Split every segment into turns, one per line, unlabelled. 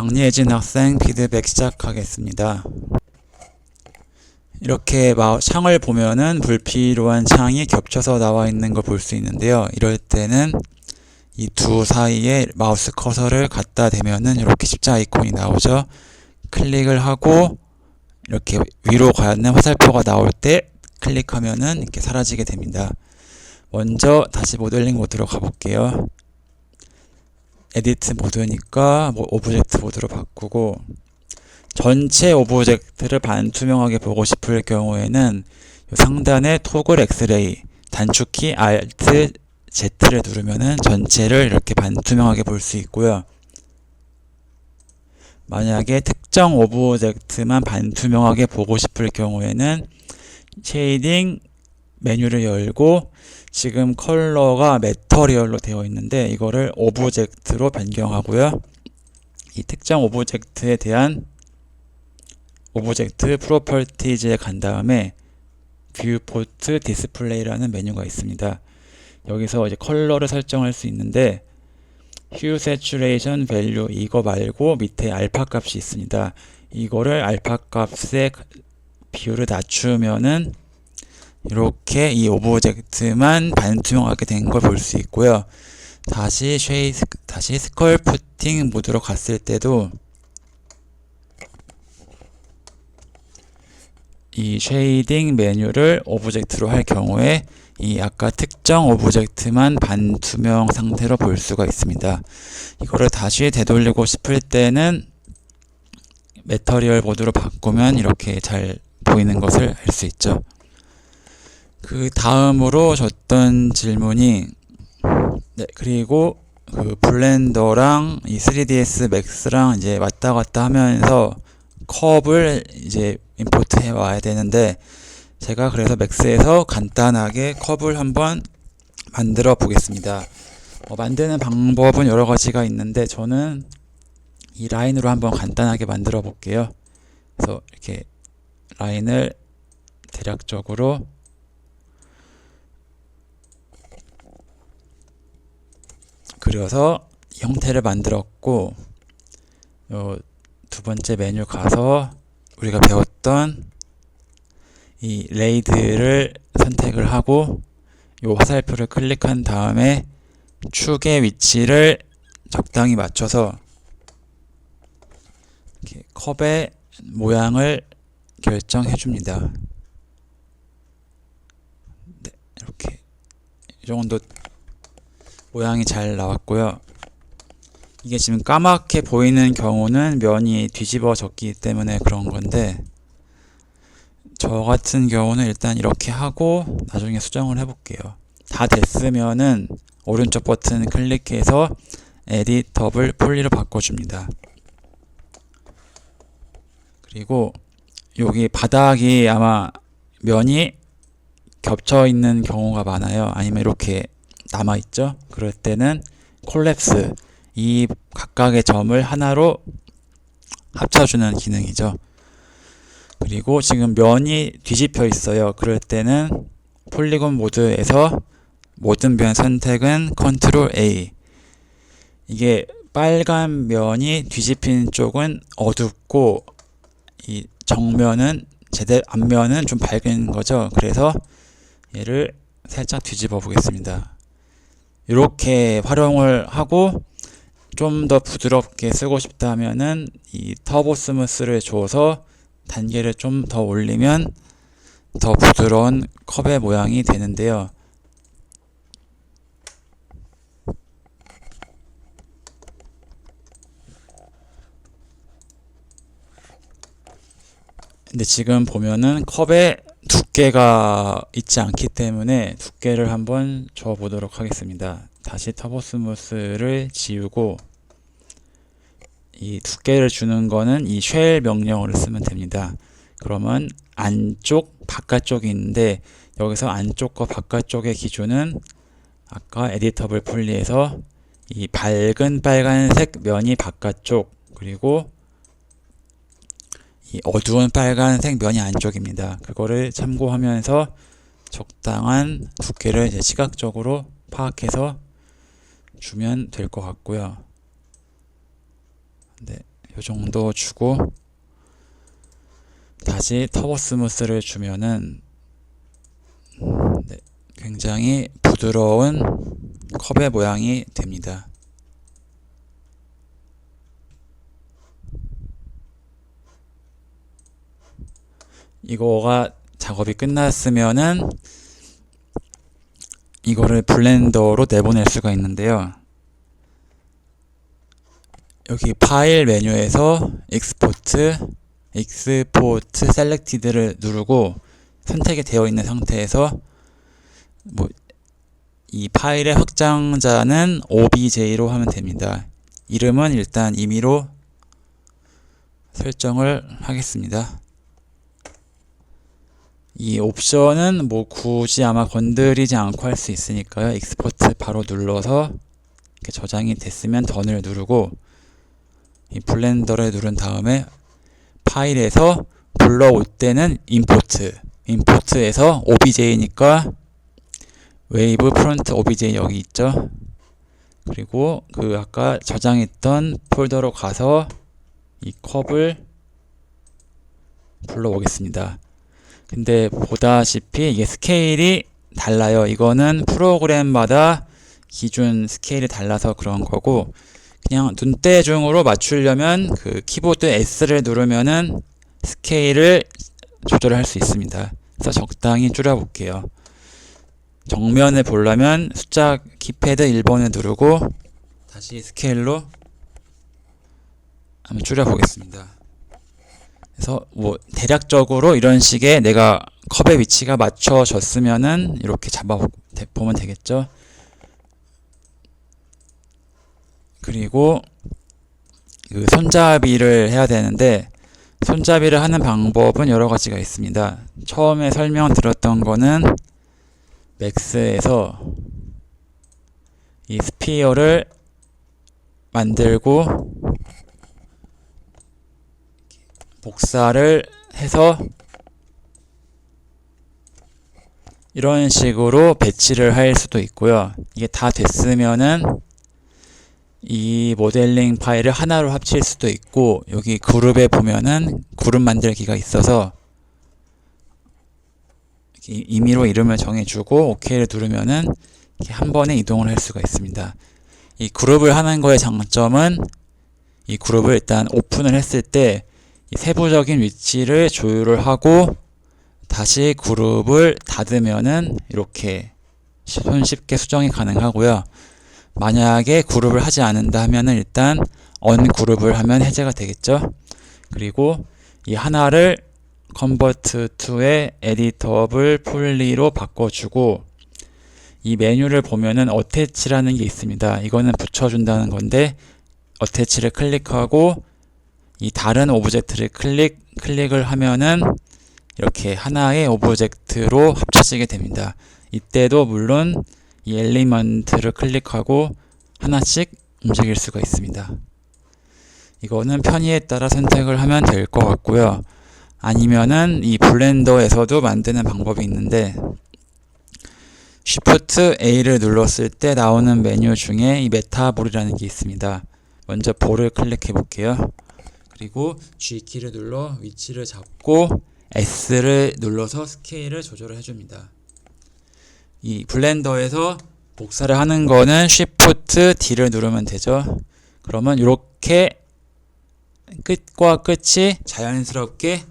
강예진 학생 피드백 시작하겠습니다. 이렇게 마- 창을 보면은 불필요한 창이 겹쳐서 나와 있는 걸 볼 수 있는데요. 이럴 때는 이 두 사이에 마우스 커서를 갖다 대면은 이렇게 십자 아이콘이 나오죠. 클릭을 하고 이렇게 위로 가는 화살표가 나올 때 클릭하면은 이렇게 사라지게 됩니다. 먼저 다시 모델링 모드로 가볼게요. 에디트 모드니까 뭐 오브젝트 모드로 바꾸고 전체 오브젝트를 반투명하게 보고 싶을 경우에는 요 상단에 토글 엑스레이 단축키 Alt Z를 누르면은 전체를 이렇게 반투명하게 볼 수 있고요. 만약에 특정 오브젝트만 반투명하게 보고 싶을 경우에는 쉐이딩 메뉴를 열고 지금 컬러가 메터리얼로 되어 있는데 이거를 오브젝트로 변경하고요. 이 특정 오브젝트에 대한 오브젝트 프로퍼티즈에 간 다음에 뷰포트 디스플레이라는 메뉴가 있습니다. 여기서 이제 컬러를 설정할 수 있는데 휴 세츄레이션 밸류 이거 말고 밑에 알파 값이 있습니다. 이거를 알파 값의 비율을 낮추면은 이렇게 이 오브젝트만 반투명하게 된 걸 볼 수 있고요. 다시 쉐이 다시 스컬프팅 모드로 갔을 때도 이 쉐이딩 메뉴를 오브젝트로 할 경우에 이 아까 특정 오브젝트만 반투명 상태로 볼 수가 있습니다. 이거를 다시 되돌리고 싶을 때는 메터리얼 모드로 바꾸면 이렇게 잘 보이는 것을 알 수 있죠. 그 다음으로 줬던 질문이 네 그리고 그 블렌더랑 이 3ds max랑 이제 왔다 갔다 하면서 컵을 이제 임포트 해 와야 되는데 제가 그래서 맥스에서 간단하게 컵을 한번 만들어 보겠습니다. 어, 만드는 방법은 여러 가지가 있는데 저는 이 라인으로 한번 간단하게 만들어 볼게요. 그래서 이렇게 라인을 대략적으로 그려서 형태를 만들었고 요두 번째 메뉴 가서 우리가 배웠던 이 레이드를 선택을 하고 요 화살표를 클릭한 다음에 축의 위치를 적당히 맞춰서 컵의 모양을 결정해 줍니다. 네, 이렇게 이 정도 모양이 잘 나왔고요. 이게 지금 까맣게 보이는 경우는 면이 뒤집어졌기 때문에 그런 건데 저 같은 경우는 일단 이렇게 하고 나중에 수정을 해볼게요. 다 됐으면은 오른쪽 버튼 클릭해서 에디터블 폴리로 바꿔줍니다. 그리고 여기 바닥이 아마 면이 겹쳐 있는 경우가 많아요. 아니면 이렇게 남아 있죠. 그럴 때는 콜랩스 이 각각의 점을 하나로 합쳐주는 기능이죠. 그리고 지금 면이 뒤집혀 있어요. 그럴 때는 폴리곤 모드에서 모든 변 선택은 컨트롤 A. 이게 빨간 면이 뒤집힌 쪽은 어둡고 이 정면은 제대 앞면은 좀 밝은 거죠. 그래서 얘를 살짝 뒤집어 보겠습니다. 이렇게 활용을 하고 좀 더 부드럽게 쓰고 싶다면은 이 터보 스무스를 줘서 단계를 좀 더 올리면 더 부드러운 컵의 모양이 되는데요. 근데 지금 보면은 컵에 두께가 있지 않기 때문에 두께를 한번 줘 보도록 하겠습니다. 다시 터보 스무스를 지우고 이 두께를 주는 거는 이 쉘 명령어를 쓰면 됩니다. 그러면 안쪽, 바깥쪽이 있는데 여기서 안쪽과 바깥쪽의 기준은 아까 에디터블 폴리에서 이 밝은 빨간색 면이 바깥쪽 그리고 이 어두운 빨간색 면이 안쪽입니다. 그거를 참고하면서 적당한 두께를 이제 시각적으로 파악해서 주면 될 것 같고요. 네, 요 정도 주고 다시 터보 스무스를 주면은 네, 굉장히 부드러운 컵의 모양이 됩니다. 이거가 작업이 끝났으면은 이거를 블렌더로 내보낼 수가 있는데요. 여기 파일 메뉴에서 익스포트, 익스포트 셀렉티드를 누르고 선택이 되어 있는 상태에서 뭐 이 파일의 확장자는 OBJ로 하면 됩니다. 이름은 일단 임의로 설정을 하겠습니다. 이 옵션은 뭐 굳이 아마 건드리지 않고 할 수 있으니까요. 익스포트 바로 눌러서 이렇게 저장이 됐으면 던을 누르고 이 블렌더를 누른 다음에 파일에서 불러올 때는 임포트 임포트에서 OBJ니까 웨이브 프론트 OBJ 여기 있죠. 그리고 그 아까 저장했던 폴더로 가서 이 컵을 불러오겠습니다. 근데 보다시피 이게 스케일이 달라요. 이거는 프로그램마다 기준 스케일이 달라서 그런 거고 그냥 눈대중으로 맞추려면 그 키보드 S를 누르면은 스케일을 조절할 수 있습니다. 그래서 적당히 줄여볼게요. 정면을 보려면 숫자 키패드 1번을 누르고 다시 스케일로 한번 줄여보겠습니다. 그래서 뭐 대략적으로 이런 식의 내가 컵의 위치가 맞춰졌으면은 이렇게 잡아 보면 되겠죠. 그리고 그 손잡이를 해야 되는데 손잡이를 하는 방법은 여러 가지가 있습니다. 처음에 설명드렸던 거는 맥스에서 이 스피어를 만들고 복사를 해서 이런 식으로 배치를 할 수도 있고요. 이게 다 됐으면은 이 모델링 파일을 하나로 합칠 수도 있고 여기 그룹에 보면은 그룹 만들기가 있어서 임의로 이름을 정해주고 OK를 누르면은 한 번에 이동을 할 수가 있습니다. 이 그룹을 하는 거의 장점은 이 그룹을 일단 오픈을 했을 때 세부적인 위치를 조율을 하고 다시 그룹을 닫으면은 이렇게 손쉽게 수정이 가능하고요. 만약에 그룹을 하지 않는다 하면은 일단 언 그룹을 하면 해제가 되겠죠. 그리고 이 하나를 convert to의 editable fully로 바꿔주고 이 메뉴를 보면은 attach라는 게 있습니다. 이거는 붙여준다는 건데 attach를 클릭하고 이 다른 오브젝트를 클릭, 클릭을 하면은 이렇게 하나의 오브젝트로 합쳐지게 됩니다. 이때도 물론 이 엘리먼트를 클릭하고 하나씩 움직일 수가 있습니다. 이거는 편의에 따라 선택을 하면 될 것 같고요. 아니면은 이 블렌더에서도 만드는 방법이 있는데 Shift A를 눌렀을 때 나오는 메뉴 중에 이 메타볼이라는 게 있습니다. 먼저 볼을 클릭해 볼게요. 그리고 G키를 눌러 위치를 잡고 S를 눌러서 스케일을 조절을 해줍니다. 이 블렌더에서 복사를 하는 거는 Shift D를 누르면 되죠. 그러면 이렇게 끝과 끝이 자연스럽게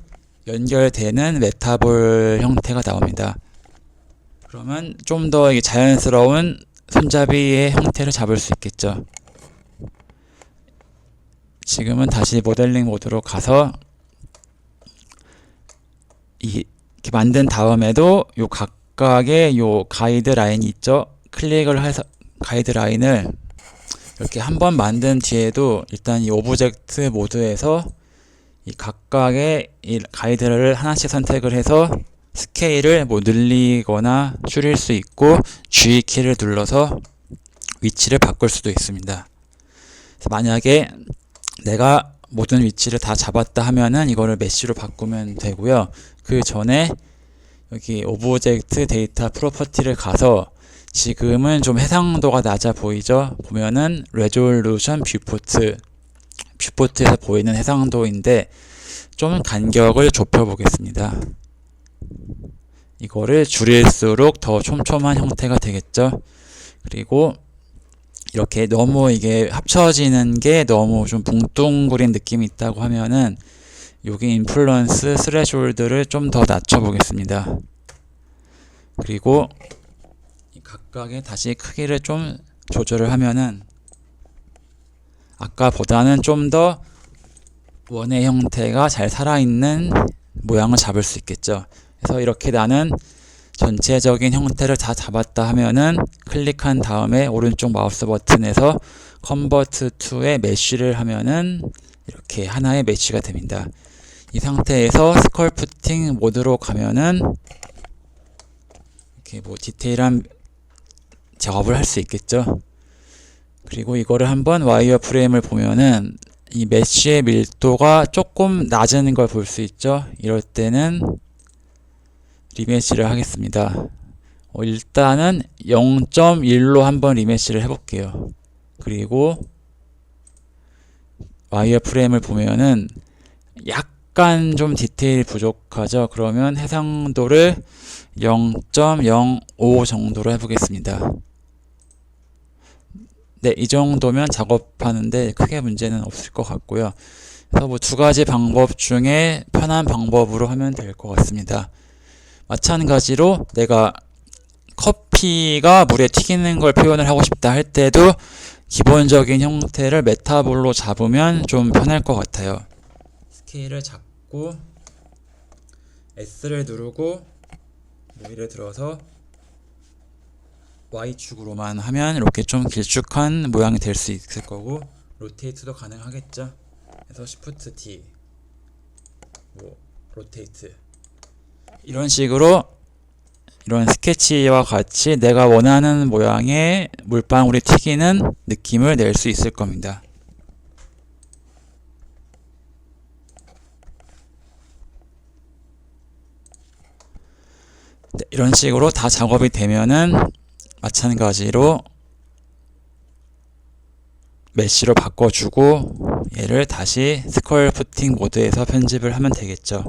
연결되는 메타볼 형태가 나옵니다. 그러면 좀 더 자연스러운 손잡이의 형태를 잡을 수 있겠죠. 지금은 다시 모델링 모드로 가서 이렇게 만든 다음에도 요 각각의 요 가이드 라인이 있죠. 클릭을 해서 가이드 라인을 이렇게 한 번 만든 뒤에도 일단 이 오브젝트 모드에서 이 각각의 이 가이드를 하나씩 선택을 해서 스케일을 뭐 늘리거나 줄일 수 있고 G 키를 눌러서 위치를 바꿀 수도 있습니다. 만약에 내가 모든 위치를 다 잡았다 하면은 이거를 메쉬로 바꾸면 되고요. 그 전에 여기 오브젝트 데이터 프로퍼티를 가서 지금은 좀 해상도가 낮아 보이죠? 보면은 레졸루션 뷰포트 뷰포트에서 보이는 해상도인데 좀 간격을 좁혀 보겠습니다. 이거를 줄일수록 더 촘촘한 형태가 되겠죠. 그리고 이렇게 너무 이게 합쳐지는 게 너무 좀 뭉뚱그린 느낌이 있다고 하면은 여기 인플루언스 스레졸드를 좀 더 낮춰 보겠습니다. 그리고 이 각각의 다시 크기를 좀 조절을 하면은 아까보다는 좀 더 원의 형태가 잘 살아있는 모양을 잡을 수 있겠죠. 그래서 이렇게 나는 전체적인 형태를 다 잡았다 하면은 클릭한 다음에 오른쪽 마우스 버튼에서 컨버트 투에 메쉬를 하면은 이렇게 하나의 메쉬가 됩니다. 이 상태에서 스컬프팅 모드로 가면은 이렇게 뭐 디테일한 작업을 할 수 있겠죠. 그리고 이거를 한번 와이어 프레임을 보면은 이 메쉬의 밀도가 조금 낮은 걸 볼 수 있죠. 이럴 때는 리메시를 하겠습니다. 어, 일단은 0.1로 한번 리메시를 해볼게요. 그리고 와이어 프레임을 보면은 약간 좀 디테일 부족하죠. 그러면 해상도를 0.05 정도로 해보겠습니다. 네, 이 정도면 작업하는데 크게 문제는 없을 것 같고요. 그래서 뭐 두 가지 방법 중에 편한 방법으로 하면 될 것 같습니다. 마찬가지로 내가 커피가 물에 튀기는 걸 표현을 하고 싶다 할 때도 기본적인 형태를 메타볼로 잡으면 좀 편할 것 같아요. 스케일을 잡고 S를 누르고 뭐 예를 들어서 Y축으로만 하면 이렇게 좀 길쭉한 모양이 될 수 있을 거고 로테이트도 가능하겠죠. 그래서 Shift D 뭐 로테이트 이런 식으로 이런 스케치와 같이 내가 원하는 모양의 물방울이 튀기는 느낌을 낼 수 있을 겁니다. 네, 이런 식으로 다 작업이 되면은 마찬가지로 메쉬로 바꿔주고 얘를 다시 스컬프팅 모드에서 편집을 하면 되겠죠.